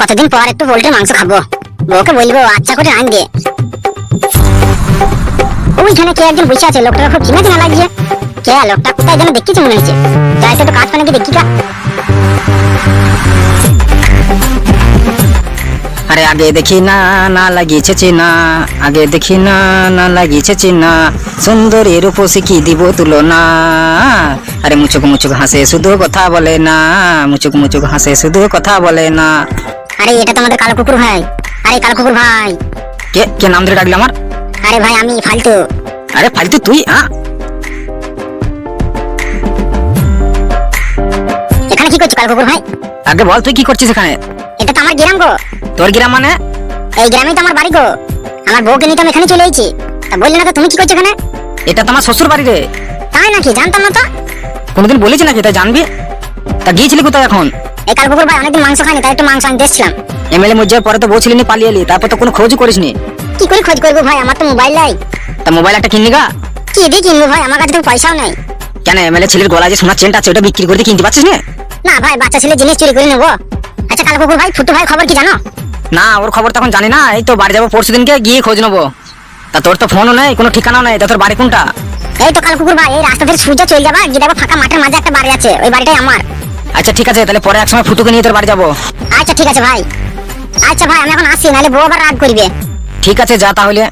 কতদিন পর একটু পোল্ট্রির মাংস খাব। বউকে বলব আচ্ছা করে আন দিয়ে ওইখানে কে একজন বসে আছে লোকটা খুব চিনা চিনা লাগছে। কে লোকটা কোথায় যেন দেখতেছি মনে হচ্ছে। যাই একটু কাজ গিয়ে দেখি কা আরে আগে দেখি না না লাগিয়েছে চিনা। আগে দেখি না না লাগিয়েছে চিনা। সুন্দরী রূপসী কি দিব তুলনা? আরে মুচুক মুচুক হাসে শুধু কথা বলে না। মুচুক মুচুক হাসে শুধু কথা বলে না। আরে এটা তো আমাদের কালো কুকুর ভাই। আরে কালো কুকুর ভাই। কে কে নাম ধরে ডাকলি আমার? আরে ভাই আমি ফালতু। আরে ফালতু তুই হ্যাঁ এখানে কি করছ কালো কুকুর ভাই? আগে বল তুই কি করছিস এখানে? এটা তো আমার গ্রাম গো। তোর গ্রাম মানে? এই গ্রামেই তো আমার বাড়ি গো। আমার বউকে নিয়ে তো আমি এখানে চলে এসেছি। তা বললে না তো তুমি কি করছ এখানে? এটা তো আমার শ্বশুর বাড়ি রে। তাই নাকি? জানতাম না তো। কোনোদিন বলেছি নাকি তাই জানবি? তা গিয়েছিলি কোথায় এখন? এই কাল কুকুর ভাই অনেকদিন মাংস খাইনি তাই একটু মাংস আনতে এসেছিলাম। এমএলএ পরে তো বলছিলি নি পালিয়ে এলি তারপর তো কোনো খোঁজই করিসনি। কি করে খোঁজ করব ভাই? আমার তো মোবাইল নাই। তা মোবাইল একটা কিনলি গা? কি দিয়ে কিনবো ভাই? আমার কাছে তো পয়সাও নাই। কেন এমএলএ ছেলের যে সোনার চেনটা আছে ওটা বিক্রি করতে কিনতে পারছিস না? না ভাই বাচ্চা ছেলে জিনিস চুরি করে নেব। আচ্ছা কাল কুকুর ভাই ফুটু ভাই খবর কি জানো? না ওর খবর তখন জানি না এই তো বাড়ি যাব পরশু দিনকে গিয়ে খোঁজ নেব। তা তোর তো ফোনও নেই কোনো ঠিকানাও নেই তা তোর বাড়ি কোনটা? এই তো কাল কুকুর ভাই এই রাস্তা থেকে সূর্য চলে যাবা গিয়ে দেখো ফাঁকা মাঠের মাঝে একটা বাড়ি আছে ওই বাড়িটাই আমার। আচ্ছা ঠিক আছে তাহলে পরে একসময় ফুটুকে নিয়ে তোর বাড়ি যাব। আচ্ছা ঠিক আছে ভাই। আচ্ছা ভাই আমি এখন আসছি নাহলে বউ আবার রাগ করবে। ঠিক আছে যা তাহলে।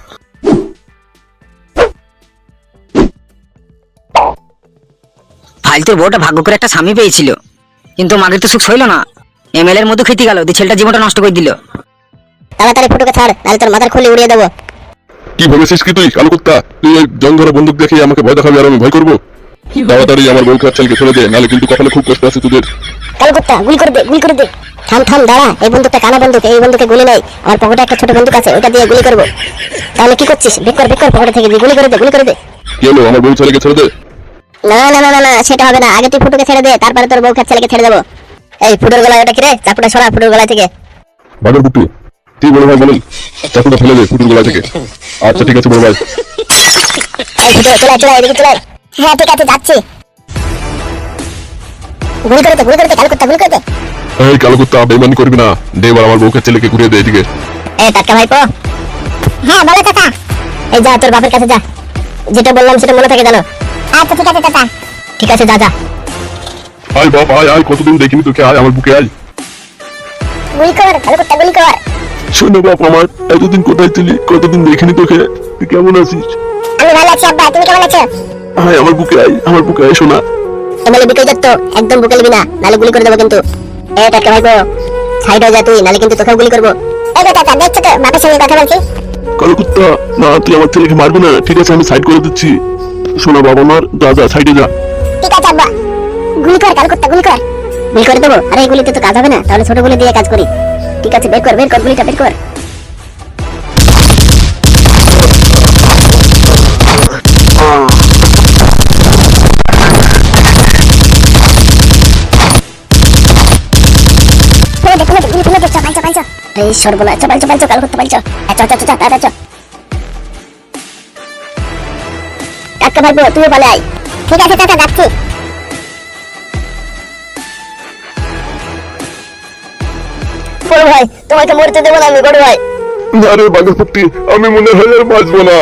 ফালতুর বউটা ভাগ্য করে একটা স্বামী পেয়েছিল। কিন্তু মাগের তো সুখ হইল না। এমএলএ এর মধ্যে খেতে গেল দিয়ে ছেলেটা জীবনটা নষ্ট করে দিল। তাড়াতাড়ি ফুটুকে ছাড় নাহলে তোর মাথার খুলে উড়িয়ে দেবো। কি ভেবেছিস কি তুই কালো কুত্তা তুই ওই জং বন্দুক দেখে আমাকে ভয় দেখাবি আর আমি ভয় করব? তাড়াতাড়ি আমার বউকে আর ছেলেকে ছেড়ে দে নাহলে কিন্তু কপালে খুব কষ্ট আছে তোদের। কালকুত্তা গুলি করে দে গুলি করে দে। থাম থাম দাঁড়া এই বন্দুকটা কানা বন্দুক এই বন্দুকে গুলি নাই। আমার পকেটে একটা ছোট বন্দুক আছে ওটা দিয়ে গুলি করব। তাহলে কি করছিস? বের কর বের কর পকেটে থেকে গুলি করে দে গুলি করে দে। কি হলো? আমার বউ ছেলেকে ছেড়ে দে। না না না না না সেটা হবে না। আগে তুই ফুটুকে ছেড়ে দে তারপরে তোর আর ছেলেকে ছেড়ে দেবো। এই ফুটোর গলায় ওটা কিরে চাপুটা সরা ফুটোর গলায় থেকে। বাগের কুট্টু তুই বড় ভাই বলেন চাকুটা ফেলে দে ফুটুর গলা থেকে। আচ্ছা ঠিক আছে বড় ভাই। এই ফুটো চলে চলে এদিকে চলে। হ্যাঁ ঠিক আছে যাচ্ছি। গুলি করে দে গুলি করে দে কালকুত্তা গুলি করে দে। এই কালো কুত্তা বেমানি করবি না। দে এবার আমার বউকে ছেলেকে ঘুরিয়ে দে এদিকে। এই টাটকা ভাইপো। হ্যাঁ বলো চাচা। এই যা তোর বাপের কাছে যা। যেটা বললাম সেটা মনে থাকে জানো আচ্ছা ঠিক আছে চাচা। ঠিক আছে যা যা। আয় বাপ আয় আয় কতদিন দেখিনি তোকে আয় আমার বুকে আয়। গুলি কর করতে গুলি কর। শোনো বাপ আমার এতদিন কোথায় ছিলি? কতদিন দেখিনি তোকে? তুই কেমন আছিস? আমি ভালো আছি আব্বা তুমি কেমন আছো? আয় আমার বুকে আয় আমার বুকে আয় শোনা। এমএলএ বিকে যাচ্ছ একদম বুকে নিবি না নালে গুলি করে দেবো কিন্তু। এই টাটকা ভাইপো সাইড হয়ে যা তুই নালে কিন্তু তোকেও গুলি করব। এই তো চাচা দেখছ তো বাপের সঙ্গে কথা বলছি? কালো কুত্তা না তুই আমার ছেলেকে মারবি না ঠিক আছে আমি সাইড করে দিচ্ছি। শোনা বাবা আমার যা যা সাইডে যা। ঠিক আছে আব্বা। গুলি কর কাল করতে গুলি কর। গুলি করে দেবো? আরে এই গুলিতে তো কাজ হবে না তাহলে ছোট গুলি দিয়ে কাজ করি। ঠিক আছে বের কর বের কর গুলিটা বের কর। এই সর্বনাশ, চ, পালচো, পালচো, কাল করতে পালচো। এ, চ, চ, চ, চ, তাড়াতাড়ি চ। কাকা আয়। ঠিক আছে চাচা যাচ্ছি। বড় ভাই তোমাকে মরতে দেবো না আমি বড় ভাই। না রে বাঘের আমি মনে হয় আর বাঁচবো না।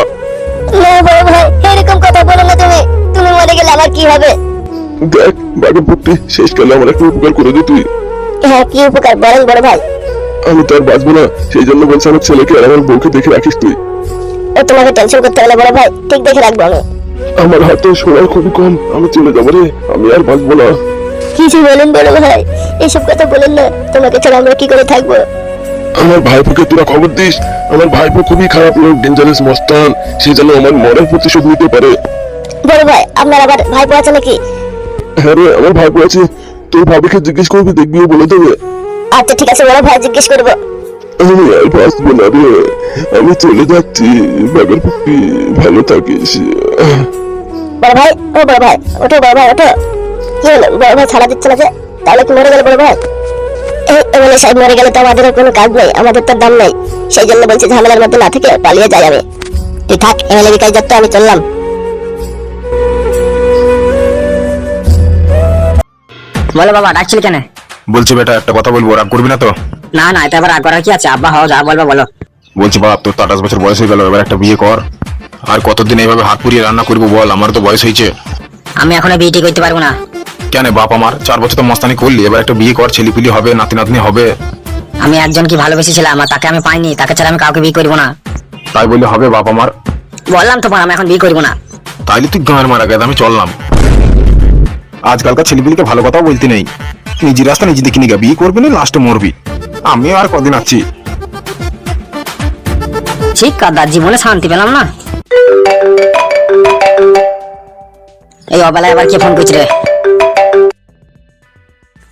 না বড় ভাই এরকম কথা বলো না তুমি। তুমি মরে গেলে আমার কি হবে? দেখ বাঘের পুত্তি শেষকালে আমার একটু উপকার করে দে তুই। হ্যাঁ কি উপকার বলেন বড় ভাই। আমি তো আর বাঁচবো না। সেই জন্য বলছি আমার ছেলেকে আর আমার বউকে দেখে রাখিস তুই। ও তোমাকে টেনশন করতে হবে বড় ভাই ঠিক দেখে রাখব আমি। আমার হাতে সময় খুবই কম আমি চলে যাব রে আমি আর বাঁচবো না। কিছু বলেন বড় ভাই এসব কথা বলেন না তোমাকে ছাড়া আমরা কি করে থাকব? আমার ভাইপোকে তোরা খবর দিস আমার ভাইপো খুবই খারাপ লোক ডেঞ্জারাস মস্তান সে যেন আমার মরার প্রতিশোধ নিতে পারে। বড় ভাই আপনার আবার ভাইপো আছে নাকি? হ্যাঁ রে আমার ভাইপো আছে তোর ভাবিকে জিজ্ঞেস করবি দেখবি ও বলে দেবে। আচ্ছা ঠিক আছে বড় ভাই জিজ্ঞেস করব। আমি আর বাঁচবো না রে। আমি চলে যাচ্ছি বাগের পুত্তি ভালো থাকিস। বড় ভাই ও বড় ভাই ওঠো বড় ভাই ওঠো। কি হলো বড় ভাই ছাড়া দিচ্ছে না যে? তাহলে কি মরে গেল বড় ভাই? এই এমএলএ সাহেব মরে গেলে তো আমাদের কোনো কাজ নেই আমাদের তো দাম নেই। সেই জন্য বলছি ঝামেলার মধ্যে না থেকে পালিয়ে যাই আমি। তুই থাক এমএলএ বিকাশ যাত্রা আমি চললাম। বলো বাবা ডাকছিলি কেন? বলছি বেটা একটা কথা বলব রাগ করবি না তো? না না এটা আবার রাগ করার কি আছে? আব্বা হও যা বলব বলো। বলছি বাপ তোর তো আঠাশ বছর বয়স হয়ে গেল এবার একটা বিয়ে কর। আর কতদিন এইভাবে হাত পুড়িয়ে রান্না করব বল আমার তো বয়স হয়েছে। আমি এখনও বিয়েটি করতে পারব না। কেন বাপ আমার? চার বছর তো মস্তানি করলি এবার একটা বিয়ে কর ছেলেপিলি হবে নাতি নাতনি হবে। আমি একজন কি ভালোবেসেছিলাম আর তাকে আমি পাইনি তাকে ছাড়া আমি কাউকে বিয়ে করব না। তাই বললে হবে বাপ আমার। বললাম তো আমি এখন বিয়ে করব না। তাইলে তুই গাঁয়ের মারা গেছে আমি চললাম। আজকালকার ছেলেপিলিকে ভালো কথাও বলতে নেই। নিজের রাস্তা নিজে দেখে নিগা বিয়ে করবি না লাস্টে মরবি। আমিও আর কদিন আছি। ঠিক কাদার জীবনে শান্তি পেলাম না। এই অবেলায় আবার কে ফোন করছে রে?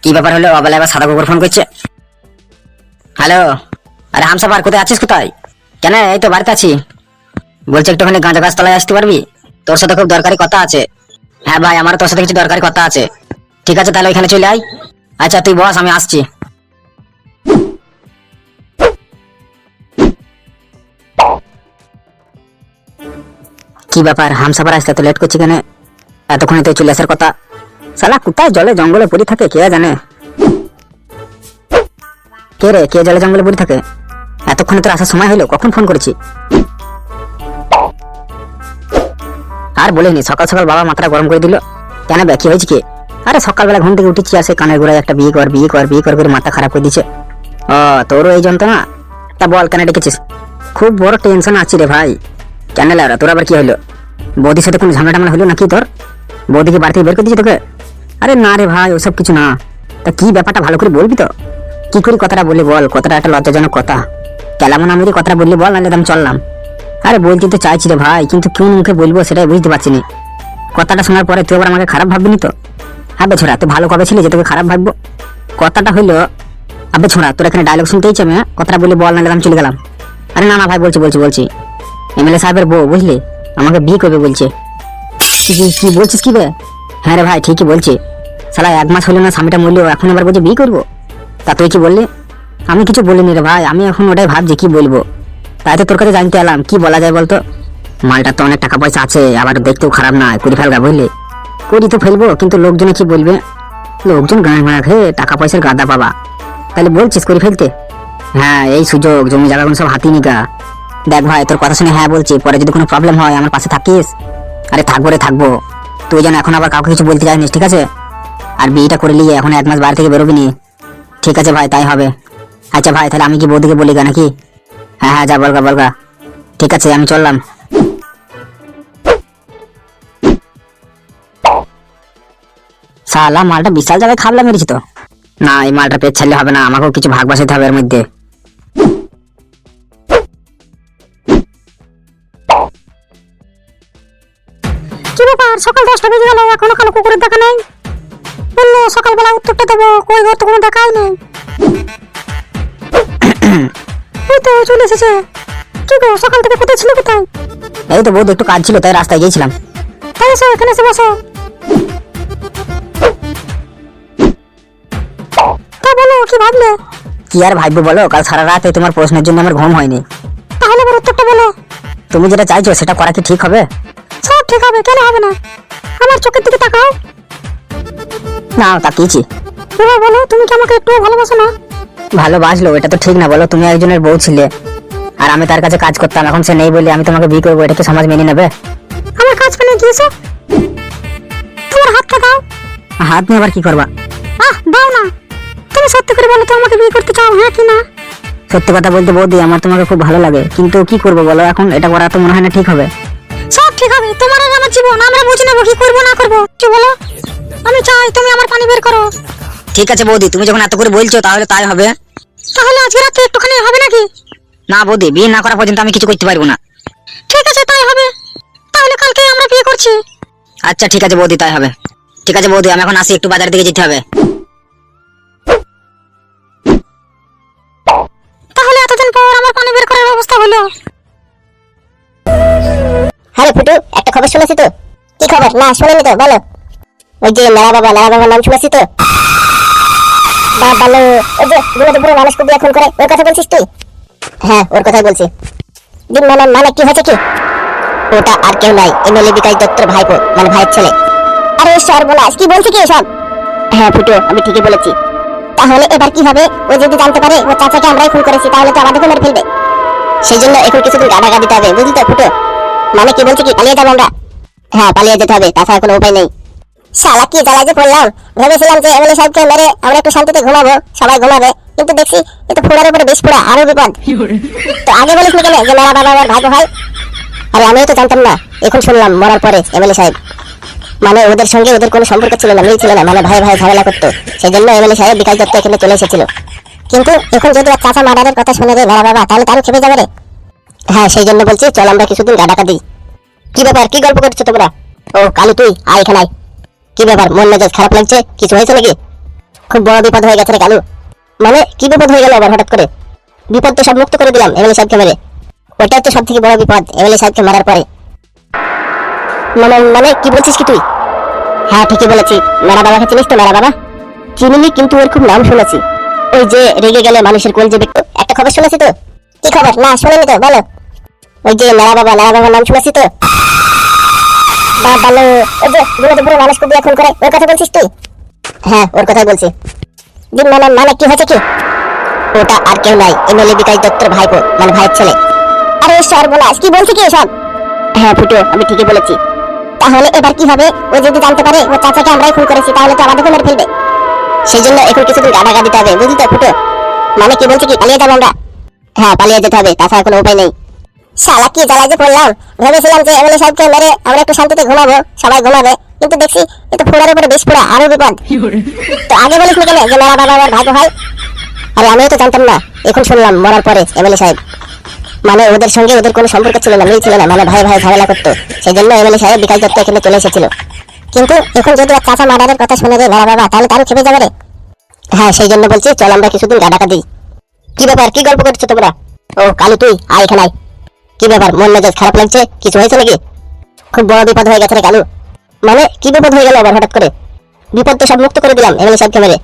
কি ব্যাপার হলো? অবেলায় আবার সাদা কুকুর ফোন করছে। হ্যালো আরে হামসাফার কোথায় আছিস কোথায়? কেন? এই তো বাড়িতে আছি। বলছি একটুখানি গাঁজা গাছ তলায় আসতে পারবি? তোর সাথে খুব দরকারি কথা আছে। হ্যাঁ ভাই আমার তোর সাথে কিছু দরকারি কথা আছে। ঠিক আছে, তাহলে ওইখানে চলে আয়। আচ্ছা তুই বস, আমি আসছি। কি ব্যাপার, হামসাফার আসতে তো লেট করছি কেন? এতক্ষণে তো চলে আসার কথা। সালা কোথায় জলে জঙ্গলে পড়ে থাকে, কে জানে? কে রে, কে জলে জঙ্গলে পড়ে থাকে? এতক্ষণে তোর আসার সময় হলো, কখন ফোন করেছি? আর বলিনি সকাল সকাল বাবা মাথাটা গরম করে দিল। কেন বে কি হয়েছে কি? আরে সকালবেলা ঘুম থেকে উঠেছি আসে কানের গোড়ায় একটা বিয়ে কর বিয়ে কর বিয়ে কর করে মাথা খারাপ করে দিচ্ছে ও, তোরও এই যন্ত্রণা? তা বল, কেন ডেকেছিস? খুব বড় টেনশন আছে রে ভাই। কেন লাউরা তোর আবার কি হলো? বৌদির সাথে কোনো ঝামেলা টামেলা হলো নাকি তোর? বৌদিকে বাড়ি থেকে বের করে দিয়েছে তোকে? আরে না রে ভাই, ওসব কিছু না। তা কি ব্যাপারটা ভালো করে বলবি তো? কি করে কথাটা বললি বল? কথাটা একটা লজ্জাজনক কথা। কেলামন আমি কথাটা বললি বল, নাহলে আমি চললাম। আরে বলতে তো চাইছি রে ভাই, কিন্তু কোন মুখে বলব সেটাই বুঝতে পারছি না। কথাটা শোনার পরে তুই আবার আমাকে খারাপ ভাববি তো? আবে ছোড়া, তুই ভালো কবে ছিলি যে তোকে খারাপ ভাববো? কথাটা হইল আবে ছোড়া, তোর এখানে ডায়লগ আমি হ্যাঁ? কথাটা বলি বল, নাহলে আমি চলে গেলাম। আরে না না ভাই, বলছি বলছি বলছি। এমএলএ সাহেবের বউ, বুঝলি? আমাকে বিয়ে করবে বলছে। কি বলছিস কি বে? হ্যাঁ রে ভাই, ঠিকই বলছি। সালা এক মাস হলো না স্বামীটা মূল্য এখন আবার বলছে বিয়ে করব? তা তুই কি বললি? আমি কিছু বলিনি রে ভাই, আমি এখন ওটাই ভাবছি, কি বলব? তাই তো তোর কাছে জানতে এলাম, কি বলা যায় বলতো? মালটা তো অনেক টাকা পয়সা আছে, আবার দেখতেও খারাপ না করি ফেলগা, বুঝলি? করি তো ফেলব? কিন্তু লোকজনে কি বলবে? লোকজন গায়ে মারা খেয়ে টাকা পয়সার গাদা পাবা তাহলে বলছিস করে ফেলতে? হ্যাঁ এই সুযোগ, জমি জায়গাগুলো সব হাতি নিকা দেখ ভাই, তোর কথা শুনে হ্যাঁ বলছি, পরে যদি কোনো প্রবলেম হয়, আমার পাশে থাকিস। আরে থাকব রে, থাকব। তুই যেন এখন আবার কাউকে কিছু বলতে চাইনিস ঠিক আছে? আর বিয়েটা করে নিয়ে এখন এক মাস বাইরে থেকে বেরোবি নি। ঠিক আছে ভাই, তাই হবে। আচ্ছা ভাই, তাহলে আমি কি বৌদিকে বলি গা নাকি? হ্যাঁ হ্যাঁ যা বলগা বলগা। ঠিক আছে, আমি চললাম। সালা মালটা বিশাল জায়গায় খাবলা মেরেছি তো। না এই মালটা পেট ছাড়লে হবে না আমাকেও কিছু ভাগ বসাতে হবে এর মধ্যে। কি ব্যাপার সকাল দশটা বেজে গেল এখনও কালো কুকুরের দেখা নেই। বলল সকালবেলা উত্তরটা দেবো কই ঘর তো কোনো দেখাই নেই। এই তো চলে এসেছে। কি গো সকাল থেকে কোথায় ছিল কোথায়? এই তো বৌদি একটু কাজ ছিল তাই রাস্তায় গিয়েছিলাম। তাই এসো এখানে এসে বসো। তা বলো কি ভাবলে কি আর ভাববো বলো কাল সারা রাত এই তোমার প্রশ্নের জন্য আমার ঘুম হয়নি। তাহলে এবার উত্তরটা বলো। তুমি যেটা চাইছো সেটা করা কি ঠিক হবে? সব ঠিক হবে কেন হবে না? আমার চোখের দিকে তাকাও। না তাকিয়েছি। এবার বলো তুমি কি আমাকে একটু ভালোবাসো না? ভালোবাসলো এটা তো ঠিক না বলো তুমি একজনের বউ ছিলে। আর আমি তার কাছে কাজ করতাম এখন সে নেই বলে আমি তোমাকে বিয়ে করব এটা কি সমাজ মেনে নেবে? আমার কাজ পেনে গিয়েছো। তোমার হাতটা দাও। হাত নিয়ে আবার কি করবা? আহ দাও না। তুমি সত্যি করে বলো তো আমাকে বিয়ে করতে চাও হ্যাঁ কি না? সত্যি কথা বলতে বৌদি আমার তোমাকে খুব ভালো লাগে। কিন্তু কি করব বলো এখন এটা করা তো মনে হয় না ঠিক হবে। সব ঠিক হবে তোমার আর আমার জীবন আমরা বুঝে নেব কি করব না করব। কি বলো? আমি চাই তুমি আমার পানি বের করো। ঠিক আছে বৌদি তুমি যখন এত করে বলছো তাহলে তাই হবে। তাহলে আজকে রাতে একটুখানি হবে নাকি? না বৌদি বিয়ে না করা পর্যন্ত আমি কিছু করতে পারব না। ঠিক আছে তাই হবে। তাহলে কালকে আমরা বিয়ে করছি। আচ্ছা ঠিক আছে বৌদি তাই হবে। ঠিক আছে বৌদি আমি এখন আসি একটু বাজার দিকে যেতে হবে। হলো? হ্যালো ফুটু, একটা খবর শুনেছি তো। কি খবর? না, শুনেনি তো, বলো। ওই যে মেলা বাবা, মেলা বাবার নাম শুনেছি তো। বাবা ওই যে দুটো পুরো মানুষকে দিয়ে খুন করে, ওর কথা বলছিস তুই? হ্যাঁ ওর কথাই বলছি। দিন মানে মানে কি হয়েছে কি? ওটা আর কেউ নাই এমএলএ বিকাশ দত্তর ভাইপো মানে ভাইয়ের ছেলে। আরে সর্বনাশ, কি বলছি কি সব হ্যাঁ ফুটু, আমি ঠিকই বলেছি। তাহলে এবার কি হবে? ও যদি জানতে পারে ও চাচাকে আমরাই খুন করেছি, তাহলে তো আমাদেরকে মেরে ফেলবে। সেই জন্য এখন কিছুদিন গা ঢাকা দিতে হবে। বুঝলি তো ফুটো? মানে কি বলছি কি পালিয়ে যাব আমরা? হ্যাঁ পালিয়ে যেতে হবে তাছাড়া কোনো উপায় নেই। শালা কি জ্বালায় যে পড়লাম ভেবেছিলাম যে এমএলএ সাহেবকে মেরে আমরা একটু শান্তিতে ঘুমাবো সবাই ঘুমাবে। কিন্তু দেখছি এ তো ফোড়ার উপরে বেশ ফোড়া আরও বিপদ। তো আগে বলিস নি কেন যে মেরা বাবা আমার ভাগ্য হয়? আরে আমিও তো জানতাম না। এখন শুনলাম মরার পরে এমএলএ সাহেব। মানে ওদের সঙ্গে ওদের কোনো সম্পর্ক ছিল না মিল ছিল না মানে ভাই ভাই ঝামেলা করতো। সেই জন্য এমএলএ সাহেব বিকাশ দত্ত এখানে চলে এসেছিল। কিন্তু এখন যদি ওর চাচা মার্ডারের কথা শুনে যায় মেরা বাবা, তাহলে তারও খেপে যাবে রে। হ্যাঁ সেই জন্য বলছি, চল আমরা কিছুদিন গা ঢাকা দিই। কি ব্যাপার, কি গল্প করছ তোমরা? ও, কালু, তুই আয় এখানে আয়। কি ব্যাপার, মন মেজাজ খারাপ লাগছে? কিছু হয়েছে নাকি? খুব বড় বিপদ হয়ে গেছে রে কালু। মানে কি বিপদ হয়ে গেল আবার হঠাৎ করে? বিপদ তো সব মুক্ত করে দিলাম, এমএলএ সাহেবকে মেরে। ওটাই তো সব থেকে বড় বিপদ, এমএলএ সাহেবকে মারার পরে। মানে মানে কি বলছিস কি তুই? হ্যাঁ ঠিকই বলেছি। মেরা বাবাকে চিনিস তো, মেরা বাবা? চিনিনি, কিন্তু ওর খুব নাম শুনেছি। ওই যে রেগে গেলে মানুষের কোল যে একটা খবর শুনেছি তো? কি খবর? না, শুনেনি তো, বলো। ওই যে মেরা বাবা মেরা বাবার নাম শুনেছি তো? বা বলো ওই যে দুটো দুপুরে মানুষকে দিয়ে খুন করে, ওর কথা বলছিস তুই? হ্যাঁ ওর কথাই বলছি। দিন মানে মানে কি হয়েছে কি? ওটা আর কেউ নাই, এমএলএ বিকাশ দত্তর ভাইপো মানে ভাইয়ের ছেলে। আরে সর্বনাশ কি বলছি কি এসব? হ্যাঁ ফুটো, আমি ঠিকই বলেছি। তাহলে এবার কি হবে ও যদি জানতে পারে, ও চাচাকে আমরাই খুন করেছি, তাহলে তো আমাদেরকে মেরে ফেলবে। সেই জন্য এখন কিছুদিন গা ঢাকা দিতে হবে, বুঝলি তো ফুটো? মানে কি বলছি কি, পালিয়ে যাব আমরা? হ্যাঁ পালিয়ে যেতে হবে, তাছাড়া কোনো উপায় নেই। শালা, কি জ্বালায় যে পড়লাম। ভেবেছিলাম যে এমএলএ সাহেবকে মেরে আমরা একটু শান্তিতে ঘুমাবো, সবাই ঘুমাবে। কিন্তু দেখছি, এ তো ফোড়ার উপরে বেশ ফোড়া আরও বিপদ। তো আগে বলিস নি কেন যে মেরা বাবা আমার ভাগ্য হয়? আরে, আমিও তো জানতাম না। এখন শুনলাম মরার পরে এমএলএ সাহেব। মানে ওদের সঙ্গে ওদের কোনো সম্পর্ক ছিল না, মিল ছিল না মানে ভাই ভাই ঝামেলা করতো। সেই জন্য এমএলএ সাহেব বিকাশ দত্ত এখানে চলে এসেছিল। কিন্তু এখন যদি ওর চাচা মার্ডারের কথা শুনে রে মেরা বাবা, তাহলে তারও খেপে যাবে রে। হ্যাঁ সেই জন্য বলছি, চল আমরা কিছুদিন গা ঢাকা দিই। কি ব্যাপার, কি গল্প করছ তোমরা? ও, কালু, তুই আয় এখানে আয়। কি ব্যাপার, মন মেজাজ খারাপ লাগছে? কিছু হয়েছে নাকি? খুব বড় বিপদ হয়ে গেছে রে কালু। মানে কি বিপদ হয়ে গেল আবার হঠাৎ করে? বিপদ তো সব মুক্ত করে দিলাম এমএলএ সাহেবকে মেরে।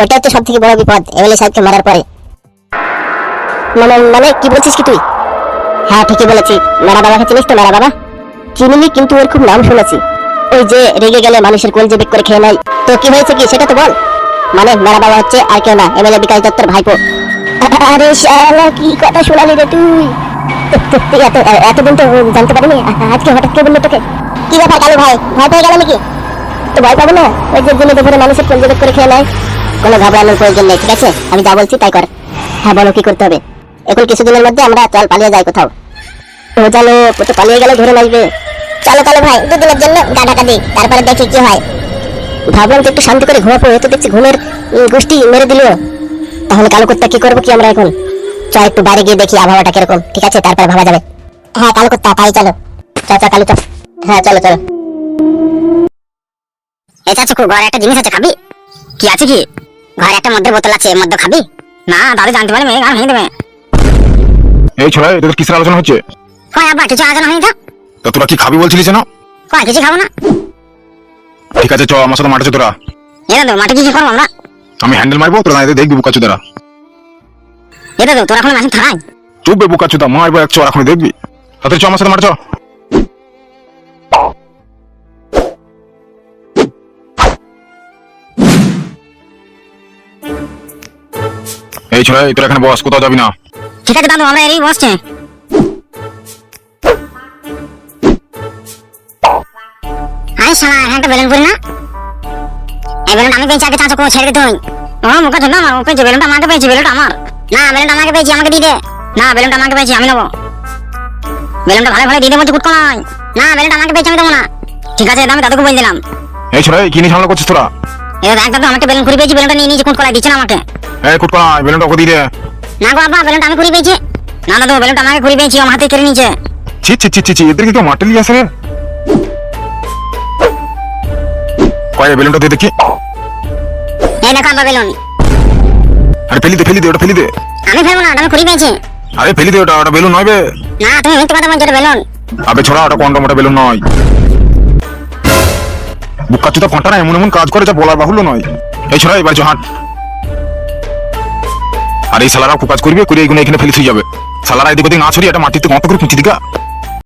ওটাই তো সব থেকে বড় বিপদ এমএলএ সাহেবকে মারার পরে। মানে মানে কি বলছিস কি তুই? হ্যাঁ ঠিকই বলেছি। মেরা বাবাকে চিনিস তো, মেরা বাবা? চিনিনি, কিন্তু ওর খুব নাম শুনেছি। ওই যে রেগে গেলে মানুষের কোল যে বেক করে খেয়ে নেয়, তো কি হয়েছে কি সেটা তো বল। মানে মেরা বাবা হচ্ছে আর কেউ না এমএলএ বিকাশ দত্তর ভাইপো। আরে শালা, কি কথা শোনালি রে তুই? এত তো জানতে পারিনি, আজকে হঠাৎ কে বলল তোকে। কি ব্যাপার ভাই, ভয় পেয়ে গেল নাকি? তো ভয় পাবো না? ওই যে মানুষের কোল করে খেয়ে নেয়। কোনো ঘাবড়ানোর প্রয়োজন নেই, ঠিক আছে? আমি যা বলছি তাই কর। হ্যাঁ বলো কি করতে হবে? এখন কিছুদিনের মধ্যে আমরা চল পালিয়ে যাই কোথাও। ও জানো পালিয়ে গেলে ধরে আসবে চলো কালু ভাই দুদিনের জন্য গা ঢাকা দিই তারপরে দেখি কি হয়। ভাবলাম যে একটু শান্তি করে ঘুমাবো এ তো দেখছি ঘুমের গোষ্ঠী মেরে দিল। তাহলে কালো কুত্তা কি করব কি আমরা এখন? চ একটু বাইরে গিয়ে দেখি আবহাওয়াটা কীরকম ঠিক আছে? তারপরে ভাবা যাবে। হ্যাঁ কালু কুত্তা তাই চলো। চ চ কালু চ হ্যাঁ চলো চলো। এটা চুকু ঘরে একটা জিনিস আছে খাবি? কি আছে কি? ঘরে একটা মধ্যে বোতল আছে এর মধ্যে খাবি? না দাদু জানতে পারলে মেয়ে গান ভেঙে দেবে। এই ছোড়া এদের কিসের আলোচনা হচ্ছে? কয় আব্বা কিছু আলোচনা হয়নি তো তোরা কি খাবি বলছিলিস না কয় কিছু খাব না? ঠিক আছে চ আমার সাথে মাঠে চ তোরা। এ দাদু মাঠে কি কি করব আমরা? আমি হ্যান্ডেল মারবো তোরা দাঁড়িয়ে দেখবি বুকা চুদারা এ দাদু তোরা এখন মেশিন থাকাই চুপবে বুকা চুদা মারবো এক চর এখন দেখবি। তাতে চ আমার সাথে মাঠে চ। এই ছোড়া তোরা এখানে বস কোথাও যাবি না। ঠিক আছে দাদু আমরা এরই বসছে। আরে এখানটা বেলুন করি না? এই বেলুন আমি পেয়েছি আগে চাচা কোনো ছেড়ে দিতে ও মুখে ধরলাম আমার পেয়েছি বেলুনটা আমাকে পেয়েছি বেলুনটা আমার। না বেলুনটা আমাকে পেয়েছি আমাকে দিয়ে দে না বেলুনটা আমাকে পেয়েছি আমি নেব। বেলুনটা ভালো ভালো দিয়ে দেবো কুটকো নয় না বেলুনটা আমাকে পেয়েছি আমি দেবো না। ঠিক আছে আমি দাদুকে বলে দিলাম। এই ছোড়া কি নিয়ে ঝামেলা করছিস তোরা? এবার দেখ দাদু আমাকে বেলুন ঘুরি পেয়েছি বেলুনটা নিয়ে নিয়েছি কুটকলাই দিচ্ছে না আমাকে। এই কুটকো বেলুনটা ওকে দিয়ে দে না গো আব্বা বেলুনটা আমি ঘুরি পেয়েছি। না দাদু বেলুনটা আমাকে ঘুরি পেয়েছি আমার হাতে কেড়ে নিয়েছে। ছি ছি ছি ছি ছি এদেরকে কেউ মাঠে নিয়ে আসে রে? কয় বেলুনটা দিয়ে দেখি। এই দেখো আব্বা বেলুন। আরে ফেলি দে ফেলি দে ওটা ফেলি দে। আমি ফেলব না ওটা আমি ঘুরি পেয়েছি। আরে ফেলি দে ওটা ওটা বেলুন নয় বে। না তুমি মিথ্যে কথা বলছো বেলুন। আবে ছোড়া ওটা কন্ডম ওটা বেলুন নয়। বুকা চুতা ফোনটা না এমন এমন কাজ করে যা বলার বাহুল্য নয়। এই ছোড়া এবার হাঁট আর এই সালারা কাজ করবে করে এইগুলো এখানে ফেলে থুই যাবে। সালারা এদিক ওদিক না ছড়িয়ে এটা মাটিতে গত করে খুঁচি দিকা